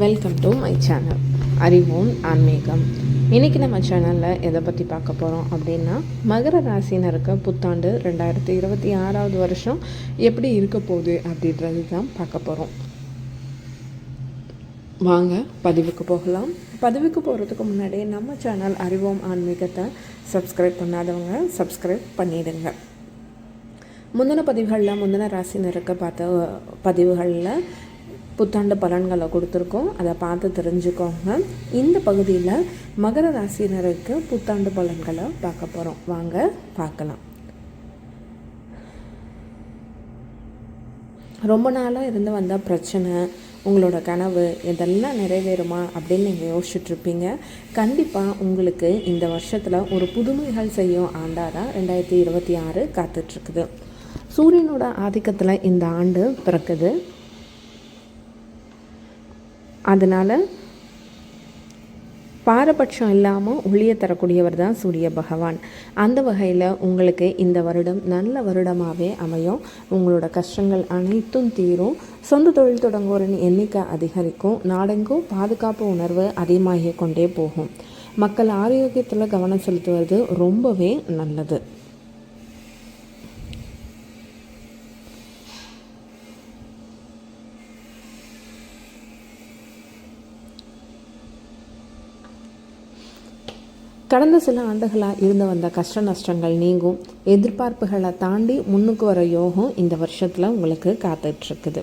Welcome to my channel அறிவோம் ஆன்மீகம். இன்றைக்கி நம்ம சேனலில் எதை பற்றி பார்க்க போகிறோம் அப்படின்னா மகர ராசினருக்கு புத்தாண்டு ரெண்டாயிரத்தி இருபத்தி ஆறாவது வருஷம் எப்படி இருக்க போகுது அப்படின்றது தான் பார்க்க போகிறோம் வாங்க பதிவுக்கு போகலாம். பதிவுக்கு போகிறதுக்கு முன்னாடி நம்ம சேனல் அறிவோம் ஆன்மீகத்தை சப்ஸ்கிரைப் பண்ணாதவங்க சப்ஸ்கிரைப் பண்ணிடுங்க. முந்தின பதிவுகளில் முந்தின ராசினருக்கு பார்த்த பதிவுகளில் புத்தாண்டு பலன்களை கொடுத்துருக்கோம். அதை பார்த்து தெரிஞ்சுக்கோங்க. இந்த பகுதியில் மகர ராசினருக்கு புத்தாண்டு பலன்களை பார்க்க போகிறோம் வாங்க பார்க்கலாம். ரொம்ப நாளாக இருந்து வந்த பிரச்சனை உங்களோட கனவு இதெல்லாம் நிறைவேறுமா அப்படின்னு நீங்கள் யோசிச்சுட்ருப்பீங்க. கண்டிப்பாக உங்களுக்கு இந்த வருஷத்தில் ஒரு புதுமைகள் செய்யும் ஆண்டாக தான் ரெண்டாயிரத்தி இருபத்தி ஆறு காத்துட்ருக்குது. சூரியனோட ஆதிக்கத்தில் இந்த ஆண்டு பிறக்குது. அதனால் பாரபட்சம் இல்லாமல் ஒளியை தரக்கூடியவர் தான் சூரிய பகவான். அந்த வகையில் உங்களுக்கு இந்த வருடம் நல்ல வருடமாகவே அமையும். உங்களோட கஷ்டங்கள் அனைத்தும் தீரும். சொந்த தொழில் தொடங்குவோரின் எண்ணிக்கை அதிகரிக்கும். நாடெங்கும் பாதுகாப்பு உணர்வு அதிகமாகிக் கொண்டே போகும். மக்கள் ஆரோக்கியத்தில் கவனம் செலுத்துவது ரொம்பவே நல்லது. கடந்த சில ஆண்டுகளாக இருந்து வந்த கஷ்ட நஷ்டங்கள் நீங்கும். எதிர்பார்ப்புகளை தாண்டி முன்னுக்கு வர யோகம் இந்த வருஷத்தில் உங்களுக்கு காத்துட்ருக்குது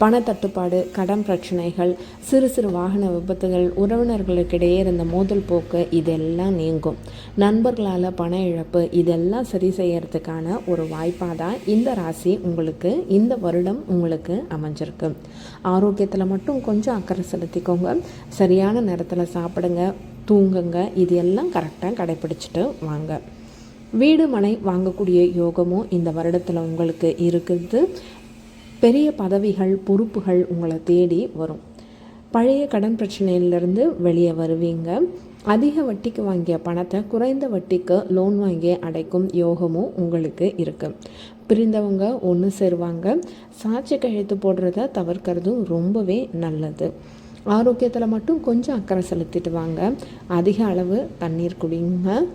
பணத்தட்டுப்பாடு கடன் பிரச்சனைகள் சிறு சிறு வாகன விபத்துகள் உறவினர்களுக்கிடையே இருந்த மோதல் போக்கு இதெல்லாம் நீங்கும். நண்பர்களால் பண இழப்பு இதெல்லாம் சரி செய்யறதுக்கான ஒரு வாய்ப்பாக தான் இந்த ராசி உங்களுக்கு இந்த வருடம் உங்களுக்கு அமைஞ்சிருக்கு. ஆரோக்கியத்தில் மட்டும் கொஞ்சம் அக்கறை செலுத்திக்கோங்க. சரியான நேரத்தில் சாப்பிடுங்க தூங்குங்க இது எல்லாம் கரெக்டாக கடைப்பிடிச்சிட்டு வாங்க. வீடு மனை வாங்கக்கூடிய யோகமும் இந்த வருடத்தில் உங்களுக்கு இருக்குது. பெரிய பதவிகள் பொறுப்புகள் உங்களை தேடி வரும். பழைய கடன் பிரச்சனையிலிருந்து வெளியே வருவீங்க. அதிக வட்டிக்கு வாங்கிய பணத்தை குறைந்த வட்டிக்கு லோன் வாங்கி அடைக்கும் யோகமும் உங்களுக்கு இருக்குது பிரிந்தவங்க ஒன்று சேருவாங்க. சாட்சி கழுத்து போடுறத தவிர்க்கிறதும் ரொம்பவே நல்லது. ஆரோக்கியத்தில் மட்டும் கொஞ்சம் அக்கறை செலுத்திட்டு வாங்க. அதிக அளவு தண்ணீர் குடிங்க.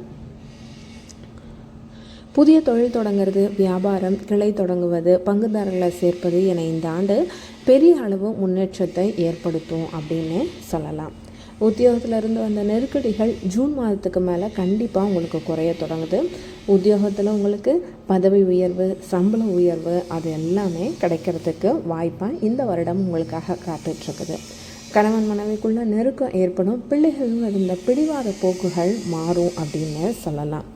புதிய தொழில் தொடங்குறது வியாபாரம் கிளை தொடங்குவது பங்குதாரர்களை சேர்ப்பது என இந்த ஆண்டு பெரிய அளவு முன்னேற்றத்தை ஏற்படுத்தும் அப்படின்னு சொல்லலாம். உத்தியோகத்தில் இருந்து வந்த நெருக்கடிகள் ஜூன் மாதத்துக்கு மேலே கண்டிப்பாக உங்களுக்கு குறைய தொடங்குது. உத்தியோகத்தில் உங்களுக்கு பதவி உயர்வு சம்பள உயர்வு அது எல்லாமே கிடைக்கிறதுக்கு வாய்ப்பாக இந்த வருடம் உங்களுக்காக காத்துட்ருக்குது. கணவன் மனைவிக்குள்ள நெருக்கம் ஏற்படும் பிள்ளைகளும் இருந்த பிடிவாத போக்குகள் மாறும் அப்படின்னு சொல்லலாம்.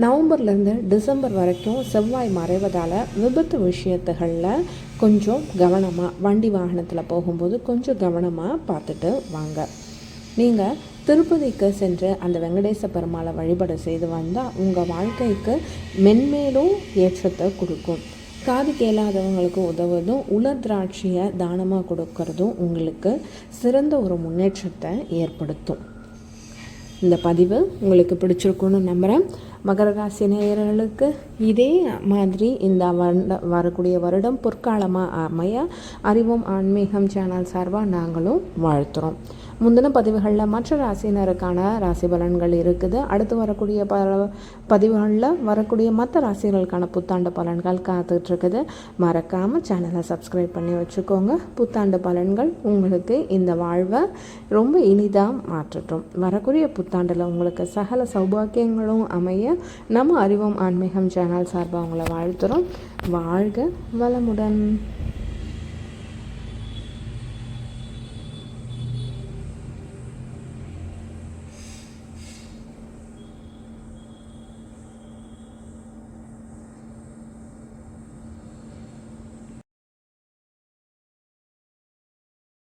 நவம்பர்லேருந்து டிசம்பர் வரைக்கும் செவ்வாய் மறைவதால் விபத்து விஷயத்துகளில் கொஞ்சம் கவனமாக வண்டி வாகனத்தில் போகும்போது கொஞ்சம் கவனமாக பார்த்துட்டு வாங்க. நீங்கள் திருப்பதிக்கு சென்று அந்த வெங்கடேச பெருமாளை வழிபாடு செய்து வந்தால் உங்கள் வாழ்க்கைக்கு மென்மேலும் ஏற்றத்தை கொடுக்கும். காது கேளாதவங்களுக்கு உதவுவதும் உலர் திராட்சையை தானமாக கொடுக்கறதும் உங்களுக்கு சிறந்த ஒரு முன்னேற்றத்தை ஏற்படுத்தும். இந்த பதிவு உங்களுக்கு பிடிச்சிருக்குன்னு நம்புகிறேன் மகர ராசி நேயர்களுக்கு இதே மாதிரி இந்த வருட வரக்கூடிய வருடம் பொற்காலமாக அமைய அறிவும் ஆன்மீகம் சேனல் சார்பாக நாங்களும் வாழ்த்துறோம். முந்தின பதிவுகளில் மற்ற ராசினருக்கான ராசி பலன்கள் இருக்குது. அடுத்து வரக்கூடிய ப பதிவுகளில் வரக்கூடிய மற்ற ராசிகளுக்கான புத்தாண்டு பலன்கள் காத்துட்ருக்குது மறக்காமல் சேனலை சப்ஸ்கிரைப் பண்ணி வச்சுக்கோங்க. புத்தாண்டு பலன்கள் உங்களுக்கு இந்த வாழ்வை ரொம்ப இனிதாக மாற்றட்டும். வரக்கூடிய புத்தாண்டில் உங்களுக்கு சகல சௌபாக்கியங்களும் அமைய நம்ம அறிவோம் ஆன்மீகம் சேனல் சார்பாக உங்களை வாழ்த்துகிறோம் வாழ்க வளமுடன்.